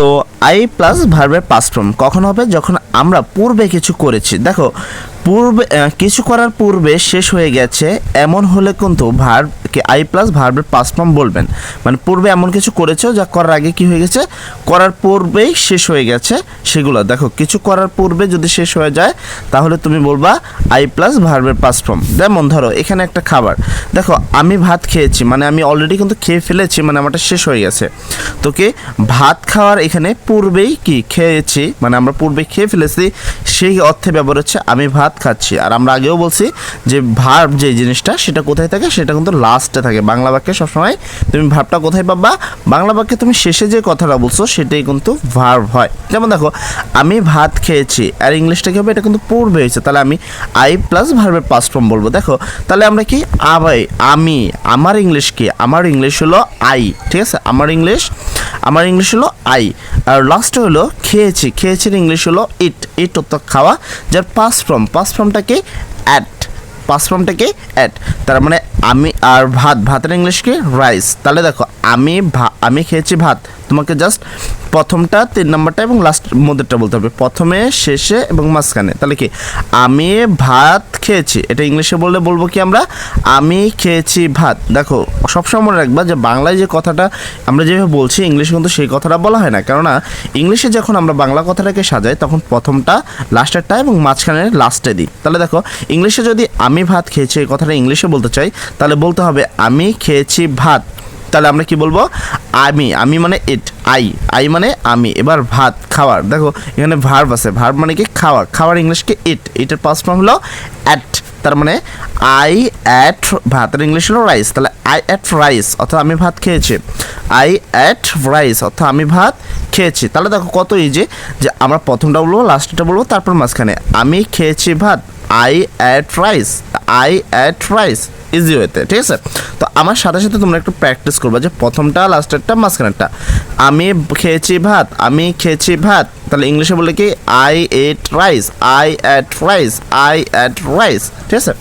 তো I plus ভার্বের past form কখন হবে? যখন আমরা পূর্বে কিছু করেছি। দেখো পূর্বে কিছু করার পূর্বে শেষ হয়ে গেছে, এমন হলে কিন্তু ভার্ব আই প্লাস ভার্বের পাস্ট ফর্ম বলবেন। মানে পূর্বে এমন কিছু করেছ যা করার আগে কি হয়ে গেছে? করার পূর্বেই শেষ হয়ে গেছে সেগুলো। দেখো, কিছু করার পূর্বে যদি শেষ হয়ে যায়, তাহলে তুমি বলবা আই প্লাস ভার্বের পাস্ট ফর্ম। যেমন ধরো, এখানে একটা খাবার। দেখো, আমি ভাত খেয়েছি মানে আমি অলরেডি কিন্তু খেয়ে ফেলেছি মানে আমারটা শেষ হয়ে গেছে। তো কি? ভাত খাওয়ার এখানে পূর্বেই কি? খেয়েছি মানে আমরা পূর্বে খেয়ে ফেলেছি, সেই অর্থে ব্যবহার হচ্ছে আমি ভাত খাচ্ছি। আর আমরা আগেও বলছি যে ভার্ব যে জিনিসটা, সেটা কোথায় থাকে, সেটা কিন্তু লাস্টে থাকে। বাংলা বাক্যে সবসময় তুমি ভার্বটা কোথায় পাবা? বাংলা বাক্যে তুমি শেষে যে কথাটা বলছো, সেটাই কিন্তু ভার্ব হয়। যেমন দেখো, আমি ভাত খেয়েছি, আর ইংলিশটা কি হবে? এটা কিন্তু পূর্বে হয়েছে। তাহলে আমি আই প্লাস ভার্বের পাস্ট ফর্ম বলব। দেখো, তাহলে আমরা কি? আবাই আমি, আমার ইংলিশ কি? আমার ইংলিশ হলো আই ঠিক আছে? আমার ইংলিশ আমার ইংলিশ হলো আই আর লাস্ট হলো খেয়েছি, খেয়েছির ইংলিশ হলো ইট ইট অর্থাৎ খাওয়া, যার পাস ফ্রম পাস ফ্রমটাকে অ্যাট পাস ফ্রমটাকে অ্যাট তার মানে আমি আর ভাত, ভাতের ইংলিশ কি? রাইস তাহলে দেখো, আমি আমি খেয়েছি ভাত। তোমাকে জাস্ট প্রথমটা, তিন নম্বরটা এবং লাস্ট মধ্যেরটা বলতে হবে। প্রথমে, শেষে এবং মাঝখানে। তাহলে কি? আমি ভাত খেয়েছি। এটা ইংলিশে বললে বলব কি আমরা? আমি খেয়েছি ভাত। দেখো, সবসময় মনে রাখবা যে বাংলায় যে কথাটা আমরা যেভাবে বলছি ইংলিশে কিন্তু সেই কথাটা বলা হয় না। কেননা ইংলিশে যখন আমরা বাংলা কথাটাকে সাজাই, তখন প্রথমটা লাস্টেরটা এবং মাঝখানে লাস্টে দিই। তাহলে দেখো ইংলিশে যদি আমি ভাত খেয়েছি, এই কথাটা ইংলিশে বলতে চাই তাহলে বলতে হবে, আমি খেয়েছি ভাত। তাহলে আমরা কি বলব? আমি আমি মানে ইট আই আই মানে আমি। এবার ভাত খাওয়ার দেখো, এখানে ভার্ব আছে। ভার্ব মানে কি? খাওয়া। খাওয়ার ইংলিশকে ইট ইটের পাস ফর্ম হলো অ্যাট তার মানে আই অ্যাট ভাতের ইংলিশ হলো রাইস তাহলে আই অ্যাট রাইস অর্থাৎ আমি ভাত খেয়েছি। আই অ্যাট রাইস অর্থাৎ আমি ভাত খেয়েছি। তাহলে দেখো কত ইজি যে আমরা প্রথমটা বলব লাস্টটা বলব, তারপর মাঝখানে। আমি খেয়েছি ভাত। I ate rice I ate rice easy ওয়েতে ঠিক আছে? তো আমার সাথে সাথে তোমরা একটু প্র্যাকটিস করবে যে প্রথমটা লাস্টেরটা মাঝখানেরটা। আমি খেয়েছি ভাত, আমি খেয়েছি ভাত। তাহলে ইংলিশে বলে কি? I ate rice I ate rice I ate rice ঠিক আছে?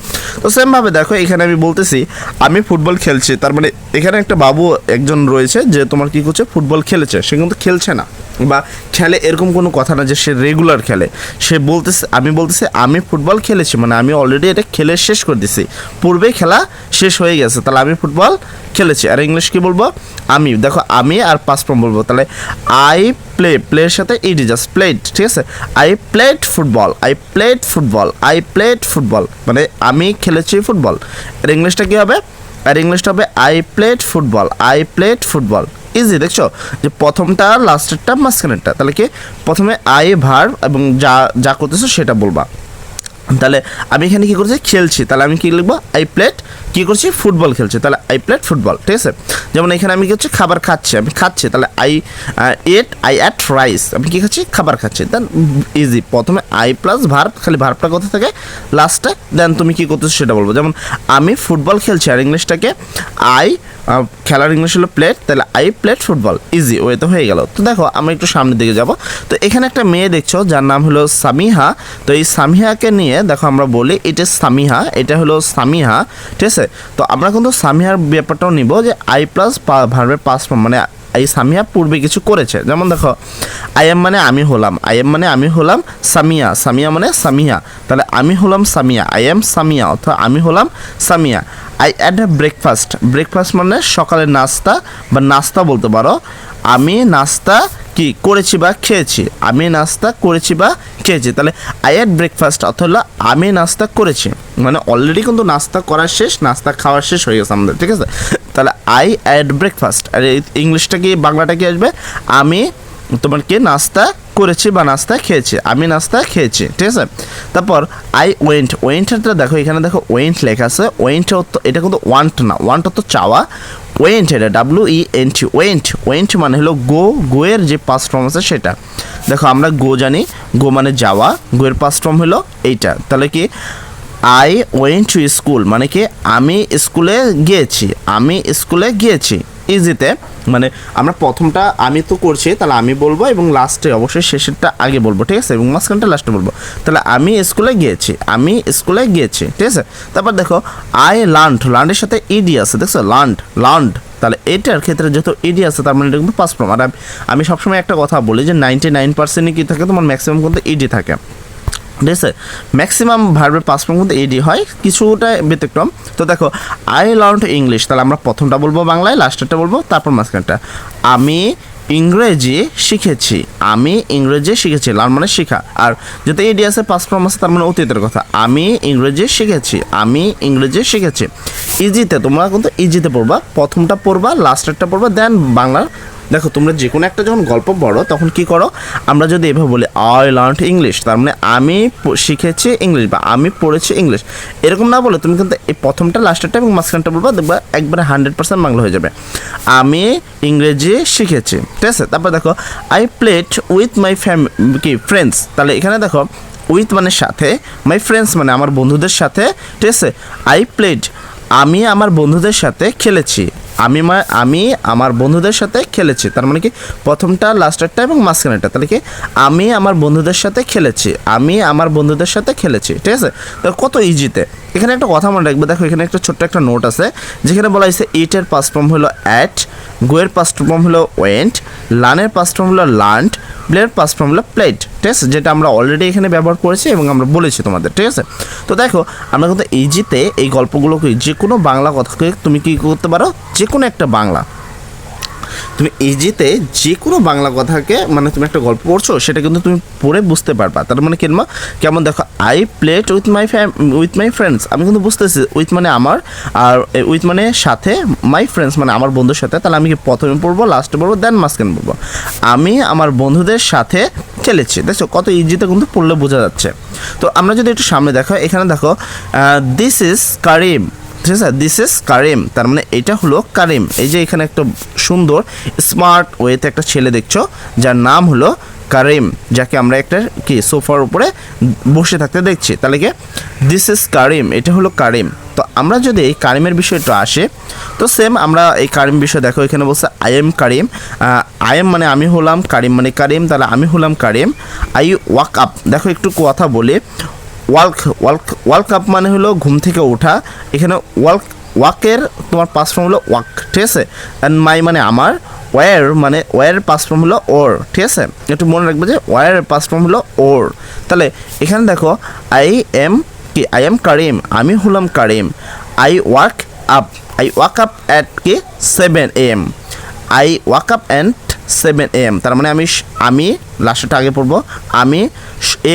তো সেমভাবে দেখো, এখানে আমি বলতেছি, আমি ফুটবল খেলছি, তার মানে এখানে একটা বাবু একজন রয়েছে যে তোমার কি করছে? ফুটবল খেলেছে, সে কিন্তু খেলছে না। বা খেলে এরকম কোনো কথা না যে সে রেগুলার খেলে। সে বলতেছে, আমি বলতেছি, আমি ফুটবল খেলেছি মানে আমি অলরেডি এটা খেলে শেষ করে দিছি। পূর্বে খেলা শেষ হয়ে গেছে। তাহলে আমি ফুটবল খেলেছি। আর ইংলিশ কি বলব? আমি। দেখো, আমি আর পাঁচ ফর্ম বলব। তাহলে আই প্লে প্লের সাথে ইডি জাস্ট প্লেড ঠিক আছে? I played football I played football I played football মানে আমি খেলেছি ফুটবল। এর ইংলিশটা কি হবে? আর ইংলিশটা হবে I played football I played football easy দেখছ? যে প্রথমটা লাস্টেরটা মাঝখানেরটা। তাহলে কি? প্রথমে আই ভার এবং যা যা করতেছো সেটা বলবা। তাহলে আমি এখানে কি করছি? খেলছি। তাহলে আমি কি লিখব? আই প্লেট কি করছি? ফুটবল খেলছে। তাহলে আই প্লেট ফুটবল ঠিক আছে? যেমন এখানে আমি কি হচ্ছে? খাবার খাচ্ছি, আমি খাচ্ছি। তাহলে I ate I ate rice আমি কি খাচ্ছি? খাবার খাচ্ছি। দেন ইজি প্রথমে আই প্লাস ভার্ব খালি ভার্বটা কোথা থেকে? লাস্টে দেন তুমি কি করতেছো সেটা বলব। যেমন আমি ফুটবল খেলছি আর ইংলিশটাকে আই খেলার ইংলিশ হলো প্লেট তাহলে I played football easy way তো হয়ে গেল। তো দেখো, আমি একটু সামনের দিকে যাব। তো এখানে একটা মেয়ে দেখছ, যার নাম হলো সামিহা। তো এই সামিহাকে নিয়ে, দেখো আমরা বলি এটা সামিহা, এটা হলো সামিহা, ঠিক আছে? তো আমরা কিন্তু সামিহার ব্যাপারটাও নিব যে আই প্লাস ভার্বের পাস ফর্ম মানে এই সামিয়া পূর্বে কিছু করেছে। যেমন দেখো আই এম মানে আমি হলাম আই এম মানে আমি হলাম সামিয়া সামিয়া মানে সামিয়া। তাহলে আমি হলাম সামিয়া আই এম সামিয়া, অর্থাৎ আমি হলাম Samia. I had a breakfast breakfast মানে সকালের নাস্তা বা নাস্তা বলতে পারো। আমি নাস্তা কি করেছি বা খেয়েছি? আমি নাস্তা করেছি বা খেয়েছি। তাহলে আই অ্যাড ব্রেকফাস্ট হলো আমি নাস্তা করেছি। মানে অলরেডি কিন্তু নাস্তা করা শেষ, নাস্তা খাওয়া শেষ হয়ে গেছে আমাদের, ঠিক আছে? তাহলে আই অ্যাড ব্রেকফাস্ট আর ইংলিশটা কি, বাংলাটা কি আসবে? আমি তোমার কি নাস্তা করেছি বা নাস্তা খেয়েছি। আমি নাস্তা খেয়েছি, ঠিক আছে? তারপর আই ওয়েন্ট ওয়েন্টটা দেখো, এখানে দেখো ওয়েন্ট লেখা আছে। ওয়েন্ট এটা কিন্তু ওয়ান্ট না। ওয়ান্ট তো চাওয়া। ওয়েন্ট, এটা W E N T went went মানে হলো গো, গোয়ের যে পাস্ট ফর্ম আছে সেটা। দেখো, আমরা গো জানি, গো মানে যাওয়া, গোয়ের পাস্ট ফর্ম হলো এইটা। তাহলে কি? আই ওয়েন্ট টু স্কুল মানে কি? আমি স্কুলে গিয়েছি, আমি স্কুলে গিয়েছি। ইজিতে মানে আমরা প্রথমটা আমি তো করছি, তাহলে আমি বলব এবং লাস্টে অবশ্যই শেষেরটা আগে বলব, ঠিক আছে? এবং মাঝখানটা লাস্টে বলব। তাহলে আমি স্কুলে গিয়েছি, আমি স্কুলে গিয়েছি, ঠিক আছে? তারপর দেখো আই লান্ড লান্ডের সাথে ইডি আছে, দেখছ? লান্ড লান্ড তাহলে এটার ক্ষেত্রে যেহেতু ইডি আছে, তার মানে এটা কিন্তু পাস আর আমি সবসময় একটা কথা বলি যে নাইনটি নাইন পার্সেন্টই কী থাকে? তোমার ম্যাক্সিমাম কিন্তু ইডি থাকে। ঠিক আছে? ম্যাক্সিমাম ভার্বের পাস ফর্ম কিন্তু এডি হয়, কিছুটা ব্যতিক্রম। তো দেখো আই লার্ন ইংলিশ তাহলে আমরা প্রথমটা বলব বাংলায় লাস্টেরটা বলব, তারপর মাঝখানটা। আমি ইংরেজি শিখেছি, আমি ইংরেজি শিখেছি লার্ন মানে শেখা। আর যেহেতু এডি আছে পাস ফর্ম আছে, তার মানে অতীতের কথা। আমি ইংরেজি শিখেছি, আমি ইংরেজি শিখেছি। ইজিতে তোমরা কিন্তু ইজিতে পড়বা, প্রথমটা পড়বা লাস্টেরটা পড়বা দেন বাংলার দেখো, তোমরা যে কোনো একটা যখন গল্প পড়ো, তখন কি করো? আমরা যদি এভাবে বলি আই লার্ন ইংলিশ তার মানে আমি শিখেছি ইংলিশ বা আমি পড়েছি ইংলিশ এরকম না বলে তুমি কিন্তু এই প্রথমটা লাস্টেরটা এবং মাঝখানটা বলবা, দেখবা একবারে হান্ড্রেড পার্সেন্ট বাংলা হয়ে যাবে। আমি ইংরেজি শিখেছি, ঠিক আছে? তারপর দেখো I played with my fam কি ফ্রেন্ডস তাহলে এখানে দেখো উইথ মানে সাথে মাই ফ্রেন্ডস মানে আমার বন্ধুদের সাথে, ঠিক আছে? আই প্লেড আমি আমার বন্ধুদের সাথে খেলেছি। আমি মা আমি আমার বন্ধুদের সাথে খেলেছি। তার মানে কি? প্রথমটা, লাস্টেরটা এবং মাঝখানেরটা। তাহলে কি? আমি আমার বন্ধুদের সাথে খেলেছি। আমি আমার বন্ধুদের সাথে খেলেছি। ঠিক আছে? তো কত ইজিতে এখানে একটা কথা মনে রাখবে। দেখো, এখানে একটা ছোট্ট একটা নোট আছে, যেখানে বলা হয়েছে ইটের পাস্ট ফর্ম হলো অ্যাট গোয়ের পাস্ট ফর্ম হলো ওয়েন্ট লানের পাস্ট ফর্ম হলো লান্ট প্লের পাস্ট ফর্ম হলো প্লেট ঠিক আছে? যেটা আমরা অলরেডি এখানে ব্যবহার করেছি এবং আমরা বলেছি তোমাদের, ঠিক আছে? তো দেখো, আমরা কিন্তু ইজিতে এই গল্পগুলোকে যে কোনো বাংলা কথাকে তুমি কী করতে পারো? যে কোনো একটা বাংলা। তুমি ইজিতে যে কোনো বাংলা কথাকে মানে তুমি একটা গল্প পড়ছো, সেটা কিন্তু তুমি পড়ে বুঝতে পারবা। তার মানে কেন কেমন দেখো I played with my fam with my friends আমি কিন্তু বুঝতেছি উইথ মানে আমার, আর উইথ মানে সাথে মাই ফ্রেন্ডস মানে আমার বন্ধুর সাথে। তাহলে আমি কি প্রথমে পড়ব লাস্টে পড়ব দেন মাঝখানে পড়ব? আমি আমার বন্ধুদের সাথে খেলেছি। দেখছ কত ইজিতে কিন্তু পড়লে বোঝা যাচ্ছে। তো আমরা যদি একটু সামনে দেখো, এখানে দেখো দিস ইজ কারিম ঠিক আছে দিস ইজ কারিম তার মানে এটা হলো কারিম এই যে এখানে একটা সুন্দর স্মার্ট ওয়েতে একটা ছেলে দেখছ, যার নাম হলো কারিম যাকে আমরা একটা কি সোফার উপরে বসে থাকতে দেখছি। তাহলে কি দিস ইজ কারিম এটা হলো কারিম তো আমরা যদি এই কারিমের বিষয়টা আসে, তো সেম আমরা এই কারিম বিষয় দেখো, এখানে বলছে I am Karim I am মানে আমি হলাম কারিম মানে কারিম তাহলে আমি হলাম কারিম আই ওয়াক আপ দেখো একটু কথা বলি। ওয়াল্ক ওয়াল্ক ওয়ার্ল্ড কাপ মানে হলো ঘুম থেকে ওঠা। এখানে ওয়াল্ক ওয়াকের তোমার পাস ফর্ম হলো ওয়াক ঠিক আছে? অ্যান্ড মাই মানে আমার ওয়ার মানে ওয়ারের পাস ফর্ম হলো ওর ঠিক আছে? একটু মনে রাখবে যে ওয়ারের পাস ফর্ম হলো ওর তাহলে এখানে দেখো আই এম কি? আই এম কারিম আমি হলাম Karim I wake up I wake up at কি? Seven AM I wake up and seven AM তার মানে আমি আমি লাস্টটা আগে পড়ব, আমি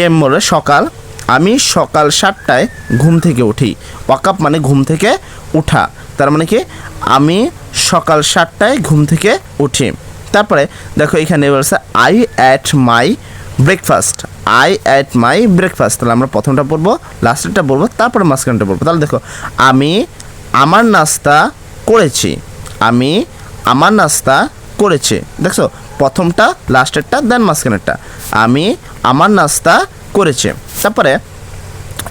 এম বলে সকাল আমি সকাল সাতটায় ঘুম থেকে উঠি। ওয়াকআপ মানে ঘুম থেকে উঠা। তার মানে কি? আমি সকাল সাতটায় ঘুম থেকে উঠি। তারপরে দেখো এখানে বলছে I ate my breakfast I ate my breakfast তাহলে আমরা প্রথমটা পড়ব লাস্টেরটা পড়ব, তারপরে মাঝখানটা পড়ব। তাহলে দেখো, আমি আমার নাস্তা করেছি। আমি আমার নাস্তা করেছি। দেখছ? প্রথমটা লাস্টেরটা দেন মাঝখানেরটা। আমি আমার নাস্তা করেছে। তারপরে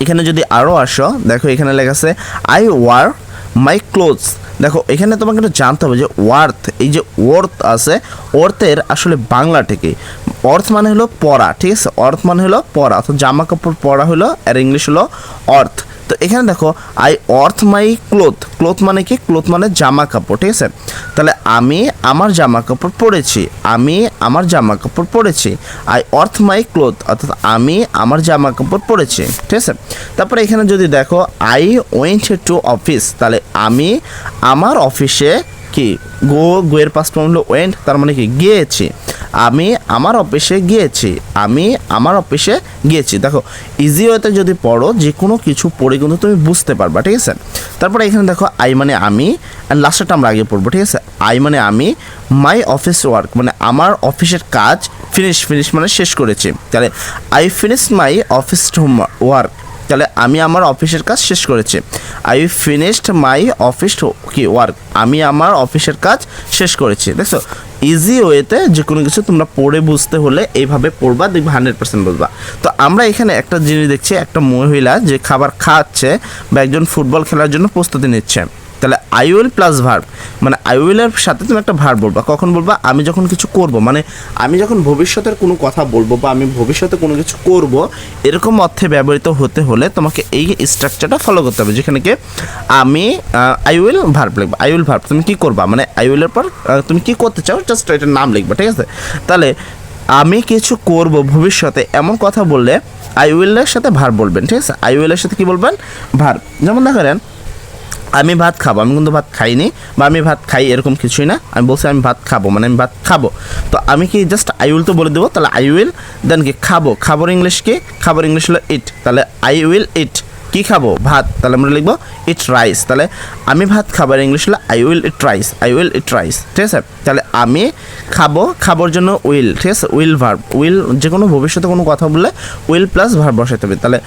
এখানে যদি আরও আসো, দেখো এখানে লেখা আছে আই ওয়ার মাই ক্লোথস দেখো, এখানে তোমাকে একটু জানতে হবে যে ওয়ার্থ এই যে ওয়ার্থ আছে অর্থের আসলে বাংলা থেকে অর্থ মানে হলো পরা ঠিক আছে? অর্থ মানে হলো পরা অর্থাৎ জামা কাপড় পরা হলো, আর ইংলিশ হলো অর্থ তো এখানে দেখো আই অর্থ মাই ক্লোথ ক্লোথ মানে কি? ক্লোথ মানে জামা কাপড় ঠিক আছে? তাহলে আমি আমার জামা কাপড় পরেছি। আমি আমার জামা কাপড় পরেছি। আই অর্থ মাই ক্লোথ অর্থাৎ আমি আমার জামা কাপড় পরেছি, ঠিক আছে? তারপরে এখানে যদি দেখো আই ওয়েন্ট টু অফিস তাহলে আমি আমার অফিসে কি, গো, গোয়ের পাস হলো ওয়েন্ট তার মানে কি, গিয়েছি। আমি আমার অফিসে গিয়েছি, আমি আমার অফিসে গিয়েছি। দেখো ইজি ওয়েতে যদি পড়ো যে কোনো কিছু পড়ে কিন্তু তুমি বুঝতে পারবা, ঠিক আছে? তারপরে এখানে দেখো আই মানে আমি অ্যান্ড লাস্টটা আমরা আগে পড়ব, ঠিক আছে? আই মানে আমি মাই অফিস ওয়ার্ক মানে আমার অফিসের কাজ ফিনিশ ফিনিশ মানে শেষ করেছি। তাহলে I finish my office homework তাহলে আমি আমার অফিসের কাজ শেষ করেছি। আই ফিনিশড মাই অফিস কি ওয়ার্ক আমি আমার অফিসের কাজ শেষ করেছি। দেখছ? ইজি ওয়েতে যে কোনো কিছু তোমরা পড়ে বুঝতে হলে এইভাবে পড়বা, দেখবে হান্ড্রেড পার্সেন্ট বুঝবা। তো আমরা এখানে একটা জিনিস দেখছি, একটা মহিলা যে খাবার খাচ্ছে বা একজন ফুটবল খেলার জন্য প্রস্তুতি নিচ্ছে। আই উইল প্লাস ভার্ব মানে আই উইলের সাথে তুমি একটা ভার্ব বলবা। কখন বলবা? আমি যখন কিছু করব। মানে আমি যখন ভবিষ্যতের কোনো কথা বলব বা আমি ভবিষ্যতে কোনো কিছু করব, এরকম অর্থে ব্যবহৃত হতে হলে তোমাকে এই স্ট্রাকচারটা ফলো করতে হবে, যেখানে কি আমি আই উইল ভার্ব লিখব। আই উইল ভার্ব তুমি কী করবা? মানে আই উইলের পর তুমি কী করতে চাও? জাস্ট এটার নাম লিখবা, ঠিক আছে? তাহলে, আমি কিছু করব ভবিষ্যতে, এমন কথা বললে আই উইলের সাথে ভার বলবেন, ঠিক আছে? আই উইলের সাথে কি বলবেন? ভার যেমন দেখেন আমি ভাত খাব, আমি কিন্তু ভাত খাইনি বা আমি ভাত খাই এরকম কিছুই না। আমি বলছি আমি ভাত খাব মানে আমি ভাত খাব। তো আমি কি জাস্ট আই উইল তো বলে দেবো, তাহলে আই উইল দেন কি খাব? খাবার ইংলিশ কি? খাবার ইংলিশ হলো ইট তাহলে আই উইল ইট কি খাব? ভাত। তাহলে আমরা লিখব ইট রাইস তাহলে আমি ভাত খাবার ইংলিশ হলো I will eat rice I will eat rice ঠিক আছে? তাহলে আমি খাব, খাবার জন্য উইল ঠিক আছে? উইল ভার্ব উইল যে কোনো ভবিষ্যতে কোনো কথা বললে উইল প্লাস ভার্ব বসাতে হবে। তাহলে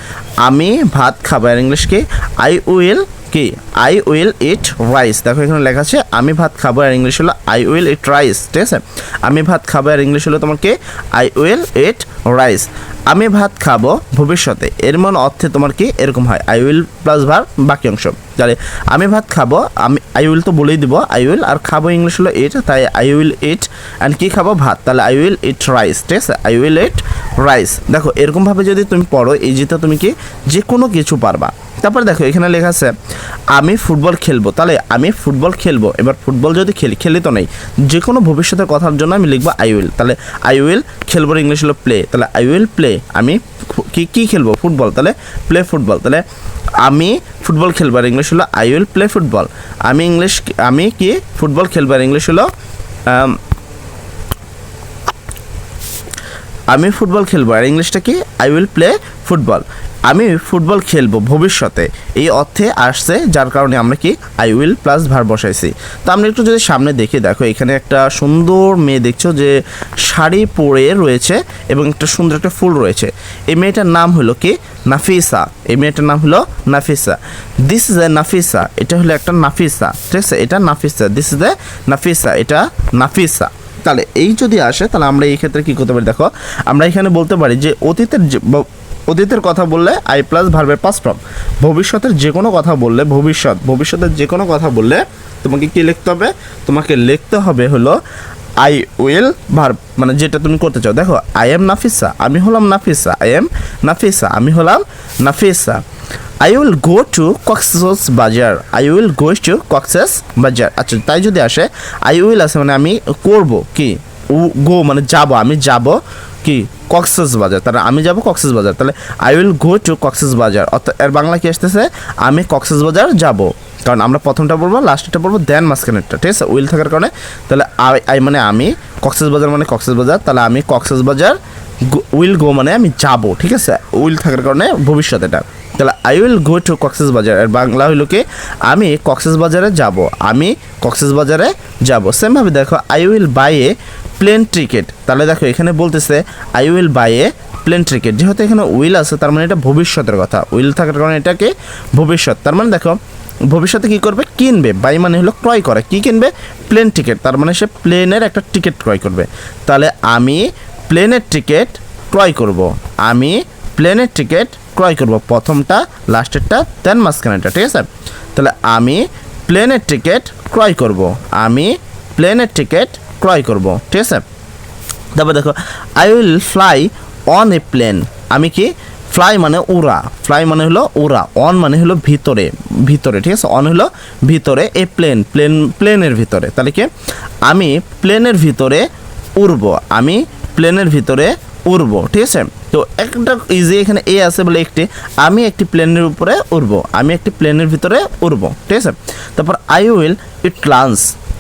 আমি ভাত খাবার ইংলিশ কি? আই উইল কি? আই উইল ইট রাইস দেখো, এখানে লেখা আছে, আমি ভাত খাব আর ইংলিশ হলো আই উইল ইট রাইস ঠিক আছে? আমি ভাত খাব আর ইংলিশ হলো তোমার কি? আই উইল ইট রাইস আমি ভাত খাব ভবিষ্যতে এর মন অর্থে তোমার কি? এরকম হয়। আই উইল প্লাস ভার বাকি অংশ। তাহলে আমি ভাত খাব আমি আই উইল তো বলেই দিব আই উইল আর খাব ইংলিশ হলো ইট তাই আই উইল ইট অ্যান্ড কী খাব? ভাত। তাহলে আই উইল ইট রাইস ঠিক আছে? আই উইল ইট রাইস দেখো, এরকমভাবে যদি তুমি পড়ো, এই যেটা তুমি কি? যে কোনো কিছু পারবা। তারপর দেখো, এখানে লেখা আছে, আমি ফুটবল খেলব। তাহলে আমি ফুটবল খেলব। এবার ফুটবল যদি খেলি খেলি তো নেই। যে কোনো ভবিষ্যতের কথার জন্য আমি লিখব আই উইল তাহলে আই উইল খেলব ইংলিশ হলো প্লে তাহলে আই উইল প্লে আমি কি কি খেলব? ফুটবল। তাহলে প্লে ফুটবল তাহলে আমি ফুটবল খেলবার ইংলিশ হলো আই উইল প্লে ফুটবল আমি ইংলিশ আমি কি? ফুটবল খেলবার ইংলিশ হলো, আমি ফুটবল খেলব আর ইংলিশটা কি? আই উইল প্লে ফুটবল আমি ফুটবল খেলব ভবিষ্যতে। এই অর্থে আসছে, যার কারণে আমরা কি আই উইল প্লাস ভার বসাইছি। তো আমরা একটু যদি সামনে দেখে, দেখো এখানে একটা সুন্দর মেয়ে দেখছ যে শাড়ি পরে রয়েছে এবং একটা সুন্দর একটা ফুল রয়েছে। এই মেয়েটার নাম হলো কি? নাফিসা। এই মেয়েটার নাম হলো Nafisa. This is a Nafisa. এটা হলো একটা নাফিসা। ঠিক আছে? এটা Nafisa. This is a Nafisa. এটা নাফিসা। তাহলে এই যদি আসে, তাহলে আমরা এই ক্ষেত্রে কী করতে পারি? দেখো, আমরা এখানে বলতে পারি যে অতীতের অতীতের কথা বললে আই প্লাস ভার্বের পাস ফর্ম ভবিষ্যতের যে কোনো কথা বললে ভবিষ্যৎ, ভবিষ্যতের যে কোনো কথা বললে তোমাকে কি লিখতে হবে? তোমাকে লিখতে হবে হলো আই উইল ভার্ব মানে যেটা তুমি করতে চাও। দেখো আই এম নাফিসা আমি হলাম নাফিসা আই এম নাফিসা আমি হলাম Nafisa I will go to Cox's Bazar I will go to Cox's Bazar আচ্ছা তাই যদি আসে আই উইল আছে মানে আমি করব কি? গো মানে যাব, আমি যাব কি? কক্সেস বাজার তাহলে আমি যাব কক্সেস বাজার তাহলে I will go to Cox's Bazar অর্থাৎ এর বাংলা কি আসতেছে? আমি কক্সেস বাজার যাব। কারণ আমরা প্রথমটা বলব লাস্টটা বলব দেন মাঝখানেরটা। ঠিক আছে? উইল থাকার কারণে তাহলে আই আই মানে আমি কক্সেস বাজার মানে কক্সেস বাজার তাহলে আমি কক্সেস বাজার উইল গো মানে আমি যাব। ঠিক আছে? উইল থাকার কারণে ভবিষ্যৎ এটা। তাহলে I will go to Cox's Bazar এর বাংলা হইল কি? আমি কক্সেস বাজারে যাব। আমি কক্সেস বাজারে যাব। সেমভাবে দেখো I will buy a plane ticket তাহলে দেখো, এখানে বলতেছে I will buy a plane ticket যেহেতু এখানে উইল আছে, তার মানে এটা ভবিষ্যতের কথা। উইল থাকার কারণে এটাকে ভবিষ্যৎ। তার মানে দেখো, ভবিষ্যতে কি করবে? কিনবে। বাই মানে হলো ক্রয় করে। কি কিনবে? প্লেন টিকিট তার মানে সে প্লেনের একটা টিকিট ক্রয় করবে। তাহলে আমি প্লেনের টিকিট ক্রয় করব। আমি প্লেনের টিকিট ক্রয় করব। প্রথমটা লাস্টেরটা দেন মাঝখানেরটা, ঠিক আছে? তাহলে আমি প্লেনের টিকিট ক্রয় করব। আমি প্লেনের টিকিট ক্রয় করব, ঠিক আছে? তারপর দেখো I will fly on a plane আমি কি? ফ্লাই মানে উড়া। ফ্লাই মানে হলো উড়া। অন মানে হলো ভিতরে ভিতরে, ঠিক আছে? অন হলো ভিতরে এ প্লেন প্লেন প্লেনের ভিতরে। তাহলে কি? আমি প্লেনের ভিতরে উড়ব। আমি প্লেনের ভিতরে উড়ব, ঠিক আছে? তো একটা ইজি এখানে এ আছে বলে একটি। আমি একটি প্লেনের উপরে উড়ব। আমি একটি প্লেনের ভিতরে উড়ব, ঠিক আছে? তারপর আই উইল ইট লাঞ্চ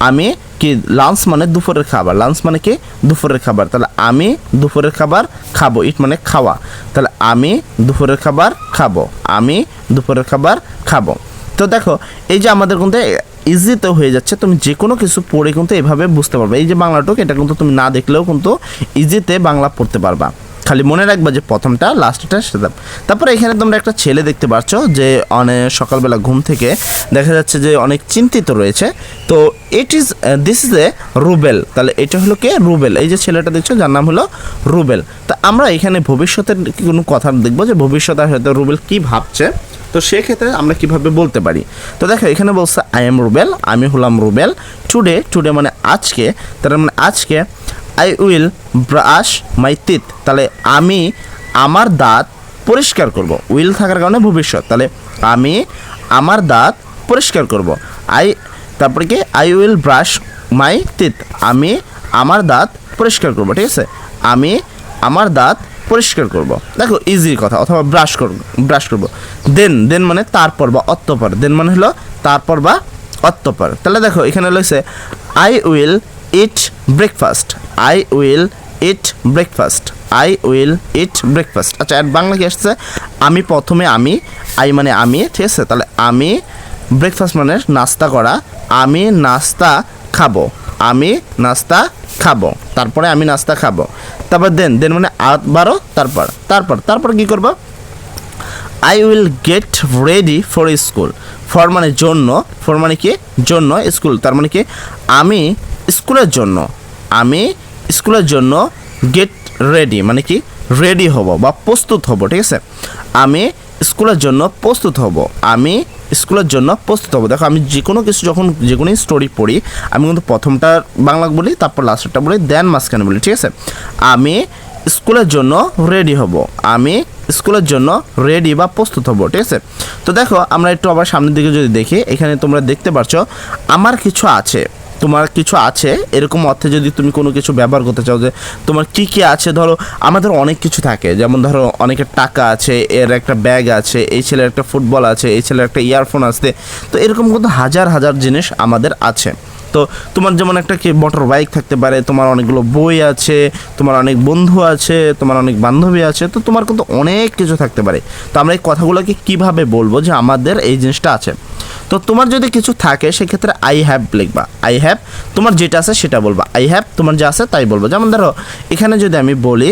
আমি কি লাঞ্চ মানে দুপুরের খাবার। লাঞ্চ মানে কি? দুপুরের খাবার। তাহলে আমি দুপুরের খাবার খাব। ইট মানে খাওয়া। তাহলে আমি দুপুরের খাবার খাব। আমি দুপুরের খাবার খাব। তো দেখো, এই যে আমাদের কিন্তু ইজিতে হয়ে যাচ্ছে। তুমি যে কোনো কিছু পড়ে কিন্তু এভাবে বুঝতে পারবে। এই যে বাংলাটুক এটা কিন্তু তুমি না দেখলেও কিন্তু ইজিতে বাংলা পড়তে পারবা। খালি মনে রাখবা যে প্রথমটা লাস্টটা সেটা তারপরে এখানে তোমরা একটা ছেলে দেখতে পাচ্ছ যে অনেক সকালবেলা ঘুম থেকে দেখা যাচ্ছে যে অনেক চিন্তিত রয়েছে। তো it is this is a Rubel তাহলে এটা হলো কে? রুবেল এই যে ছেলেটা দেখছ, যার নাম হলো রুবেল তা আমরা এখানে ভবিষ্যতের কোনো কথা দেখব যে ভবিষ্যতে হয়তো রুবেল কি ভাবছে? তো সেক্ষেত্রে আমরা কীভাবে বলতে পারি? তো দেখো, এখানে বলছে আই এম রুবেল আমি হলাম রুবেল টুডে টুডে মানে আজকে, তার মানে আজকে I will brush my teeth তাহলে আমি আমার দাঁত পরিষ্কার করব। উইল থাকার কারণে ভবিষ্যৎ। তাহলে আমি আমার দাঁত পরিষ্কার করব। আই তারপরে কি? I will brush my teeth আমি আমার দাঁত পরিষ্কার করব, ঠিক আছে? আমি আমার দাঁত পরিষ্কার করব। দেখো ইজি কথা, অথবা ব্রাশ করব ব্রাশ করব। দেন দেন মানে তারপর বা অত্যপর দেন মানে হলো তারপর বা অত্যপর তাহলে দেখো, এখানে রয়েছে I will eat breakfast I will eat breakfast I will eat breakfast আচ্ছা আর বাংলা কি আসছে? আমি প্রথমে আমি, আই মানে আমি, ঠিক আছে? তাহলে আমি ব্রেকফাস্ট মানে নাস্তা করা, আমি নাস্তা খাব, আমি নাস্তা খাব, তারপরে আমি নাস্তা খাব। তারপর দেন দেন মানে আবারও তারপর তারপর তারপর কি করব? I will get ready for school for মানে জন্য ফর মানে কি? জন্য স্কুল তার মানে কি? আমি স্কুলের জন্য। আমি স্কুলের জন্য গেট রেডি মানে কি রেডি হব বা প্রস্তুত হব, ঠিক আছে? আমি স্কুলের জন্য প্রস্তুত হব। আমি স্কুলের জন্য প্রস্তুত হব। দেখো, আমি যে কোনো কিছু যখন যে কোনো স্টোরি পড়ি, আমি কিন্তু প্রথমটা বাংলা বলি, তারপর লাস্টটা বলি দেন মাঝখানে বলি, ঠিক আছে? আমি স্কুলের জন্য রেডি হব। আমি স্কুলের জন্য রেডি বা প্রস্তুত হব, ঠিক আছে? তো দেখো, আমরা একটু আবার সামনের দিকে যদি দেখি, এখানে তোমরা দেখতে পারছ, আমার কিছু আছে। তোমার কিছু আছে? এরকম অর্থে যদি তুমি কোনো কিছু ব্যবহার করতে চাও যে তোমার কি কি আছে? ধরো, আমাদের অনেক কিছু থাকে। যেমন ধরো, অনেকের টাকা আছে, এর একটা ব্যাগ আছে, এই ছেলের একটা ফুটবল আছে, এই ছেলের একটা ইয়ারফোন আছে। তো এরকম কিন্তু হাজার হাজার জিনিস আমাদের আছে। তো তোমার যেমন একটা কি মোটর বাইক থাকতে পারে, তোমার অনেকগুলো বই আছে, তোমার অনেক বন্ধু আছে, তোমার অনেক বান্ধবী আছে, তো তোমার কিন্তু অনেক কিছু থাকতে পারে। তো আমরা এই কথাগুলোকে কীভাবে বলব যে আমাদের এই জিনিসটা আছে? তো তোমার যদি কিছু থাকে, সেক্ষেত্রে আই হ্যাভ লিখবা। আই হ্যাভ তোমার যেটা আছে সেটা বলবা। আই হ্যাভ তোমার যা আছে তাই বলব। যেমন ধরো, এখানে যদি আমি বলি,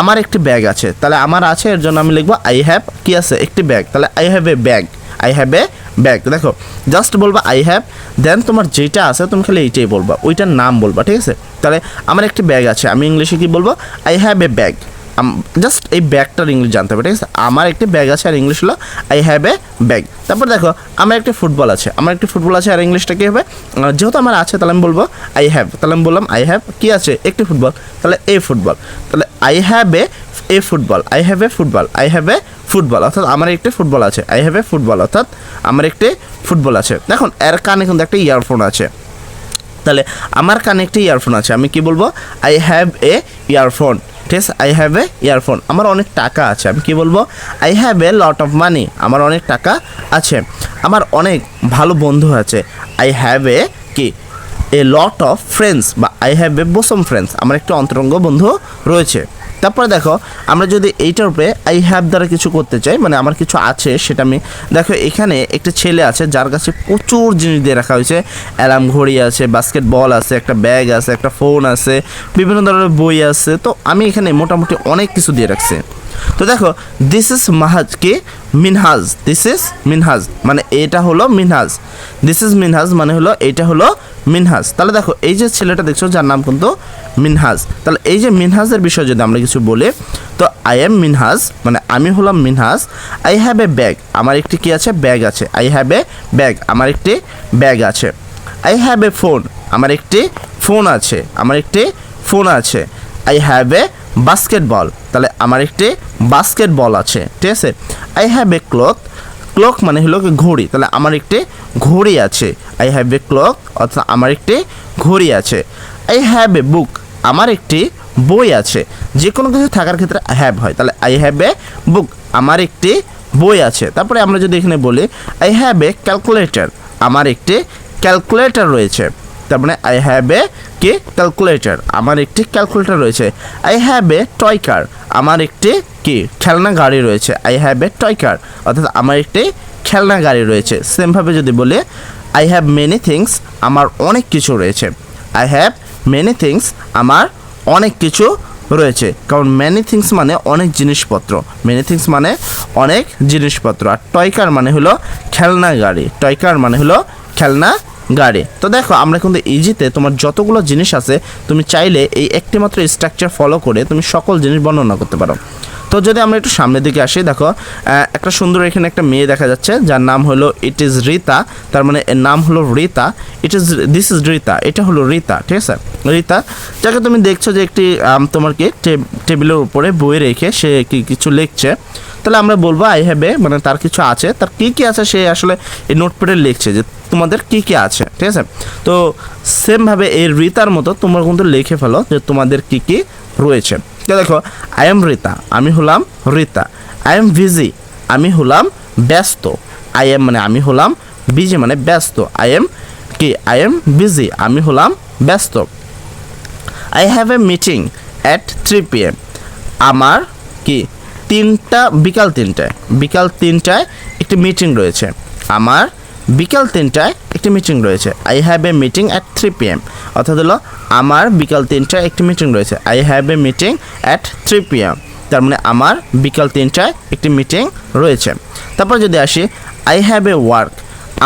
আমার একটি ব্যাগ আছে। তাহলে আমার আছে, এর জন্য আমি লিখব আই হ্যাভ কি আছে? একটি ব্যাগ তাহলে I have a bag I have a bag দেখো জাস্ট বলবা আই হ্যাভ দেন তোমার যেটা আছে, তুমি খালি এইটাই বলবা। ওইটার নাম বলবা, ঠিক আছে? তাহলে, আমার একটি ব্যাগ আছে। আমি ইংলিশে কি বলব? I have a bag just এই ব্যাগটার ইংলিশ জানতে হবে, ঠিক আছে? আমার একটি ব্যাগ আছে আর ইংলিশ হলো আই হ্যাভ এ ব্যাগ তারপর দেখো, আমার একটি ফুটবল আছে। আমার একটি ফুটবল আছে আর ইংলিশটা কী হবে? যেহেতু আমার আছে, তাহলে আমি বলব আই হ্যাভ তাহলে আমি বললাম আই হ্যাভ কী আছে? একটি ফুটবল তাহলে এ ফুটবল তাহলে I have a a football I have a football I have a football অর্থাৎ আমার একটি ফুটবল আছে। আই হ্যাভ এ ফুটবল অর্থাৎ আমার একটি ফুটবল আছে। দেখুন, এর কানে কিন্তু একটা ইয়ারফোন আছে। তাহলে, আমার কানে একটি ইয়ারফোন আছে। আমি কি বলব? আই হ্যাভ এ ইয়ারফোন ঠিক আছে আই হ্যাভ এ ইয়ারফোন আমার অনেক টাকা আছে, আমি কি বলব? I have a lot of money আমার অনেক টাকা আছে। আমার অনেক ভালো বন্ধু আছে। আই হ্যাভ এ কি? এ লট অফ ফ্রেন্ডস বা I have a bosom friends আমার একটি অন্তরঙ্গ বন্ধু রয়েছে। তারপরে দেখো, আমরা যদি এইটার উপরে আই হ্যাভ দ্বারা কিছু করতে চাই মানে আমার কিছু আছে, সেটা আমি, দেখো এখানে একটা ছেলে আছে, যার কাছে প্রচুর জিনিস দিয়ে রাখা হয়েছে। অ্যালার্ম ঘড়ি আছে বাস্কেট বল আছে, একটা ব্যাগ আছে, একটা ফোন আছে, বিভিন্ন ধরনের বই আছে। তো আমি এখানে মোটামুটি অনেক কিছু দিয়ে রাখছি। তো দেখো দিস ইজ মাহাজ কি? মিনহাজ দিস ইজ মিনহাজ মানে এটা হলো মিনহাজ দিস ইজ মিনহাজ মানে হলো, এটা হলো মিনহাজ। তাহলে দেখো, এই যে ছেলেটা দেখছ, যার নাম কিন্তু মিনহাজ। তাহলে এই যে মিনহাজের বিষয়ে যদি আমরা কিছু বলি, তো আই এম মিনহাজ মানে আমি হলাম Minhaj. I have a bag আমার একটি কি আছে? ব্যাগ আছে। আই হ্যাভ এ ব্যাগ আমার একটি ব্যাগ আছে। আই হ্যাভ এ ফোন আমার একটি ফোন আছে। আমার একটি ফোন আছে। আই হ্যাভ এ বাস্কেটবল তাহলে আমার একটি বাস্কেটবল আছে। ঠিক আছে? I have a cloth clock মানে হলো ঘড়ি। তাহলে আমার একটি ঘড়ি আছে। আই হ্যাভ এ ক্লক অর্থাৎ আমার একটি ঘড়ি আছে। আই হ্যাভ এ বুক আমার একটি বই আছে। যে কোনো কিছু থাকার ক্ষেত্রে হ্যাভ হয়। তাহলে আই হ্যাভ এ বুক আমার একটি বই আছে। তারপরে আমরা যদি এখানে বলি আই হ্যাভ এ ক্যালকুলেটর আমার একটি ক্যালকুলেটর রয়েছে। তার মানে আই হ্যাভ এ কি ক্যালকুলেটর আমার একটি ক্যালকুলেটর রয়েছে। I have a toy car আমার একটি কি খেলনা গাড়ি রয়েছে। I have a toy car অর্থাৎ আমার একটি খেলনা গাড়ি রয়েছে। সেমভাবে যদি বলি আই হ্যাভ মেনি থিংস আমার অনেক কিছু রয়েছে। আই হ্যাভ মেনি থিংস আমার অনেক কিছু রয়েছে। কারণ ম্যানি থিংস মানে অনেক জিনিসপত্র। মেনি থিংস মানে অনেক জিনিসপত্র। আর টয়কার মানে হলো খেলনা গাড়ি। টয়কার মানে হলো খেলনা গাড়ি। তো দেখো, আমরা কিন্তু ইজিতে তোমার যতগুলো জিনিস আছে, তুমি চাইলে এই একটি মাত্র স্ট্রাকচার ফলো করে তুমি সকল জিনিস বর্ণনা করতে পারো। তো যদি আমরা একটু সামনের দিকে আসি, দেখো একটা সুন্দর এখানে একটা মেয়ে দেখা যাচ্ছে, যার নাম হলো ইট ইজ রিতা তার মানে এর নাম হলো Rita it is this is Rita এটা হলো রিতা ঠিক আছে? রিতা যাকে তুমি দেখছ যে একটি তোমার কি টেবিলের উপরে বই রেখে সে কি, কিছু লিখছে। তাহলে আমরা বলব আই হ্যাভ এ মানে তার কিছু আছে। তার কি কি আছে সে আসলে এই নোটপ্যাডে লিখছে যে তোমাদের কি কি আছে, ঠিক আছে? তো সেমভাবে এই রিতার মতো তোমরা কিন্তু লিখে ফেলো যে তোমাদের কি কি রয়েছে। তো দেখো আই এম রিতা আমি হলাম রিতা। আই এম বিজি আমি হলাম ব্যস্ত। আই এম মানে আমি হলাম বিজি মানে ব্যস্ত। আই এম কি? আই এম বিজি আমি হলাম ব্যস্ত। I have a meeting at three P M আমার কি? তিনটা, বিকাল তিনটায়। বিকাল তিনটায় একটি মিটিং রয়েছে। আমার বিকাল তিনটায় একটি মিটিং রয়েছে। I have a meeting at three P M অর্থাৎ হলো আমার বিকাল তিনটায় একটি মিটিং রয়েছে। I have a meeting at three P M তার মানে আমার বিকাল তিনটায় একটি মিটিং রয়েছে। তারপর যদি আসি আই হ্যাভ এ ওয়ার্ক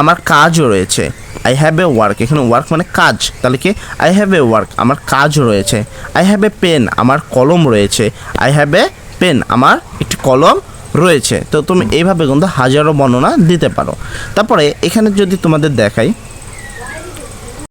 আমার কাজও রয়েছে। আই হ্যাভ এ ওয়ার্ক এখানে ওয়ার্ক মানে কাজ। তাহলে কি? আই হ্যাভ এ ওয়ার্ক আমার কাজ রয়েছে। আই হ্যাভ এ পেন আমার কলম রয়েছে। আই হ্যাভ এ পেন আমার একটি কলম রয়েছে। তো তুমি এইভাবে কিন্তু হাজারো বর্ণনা দিতে পারো। তারপরে এখানে যদি তোমাদের দেখাই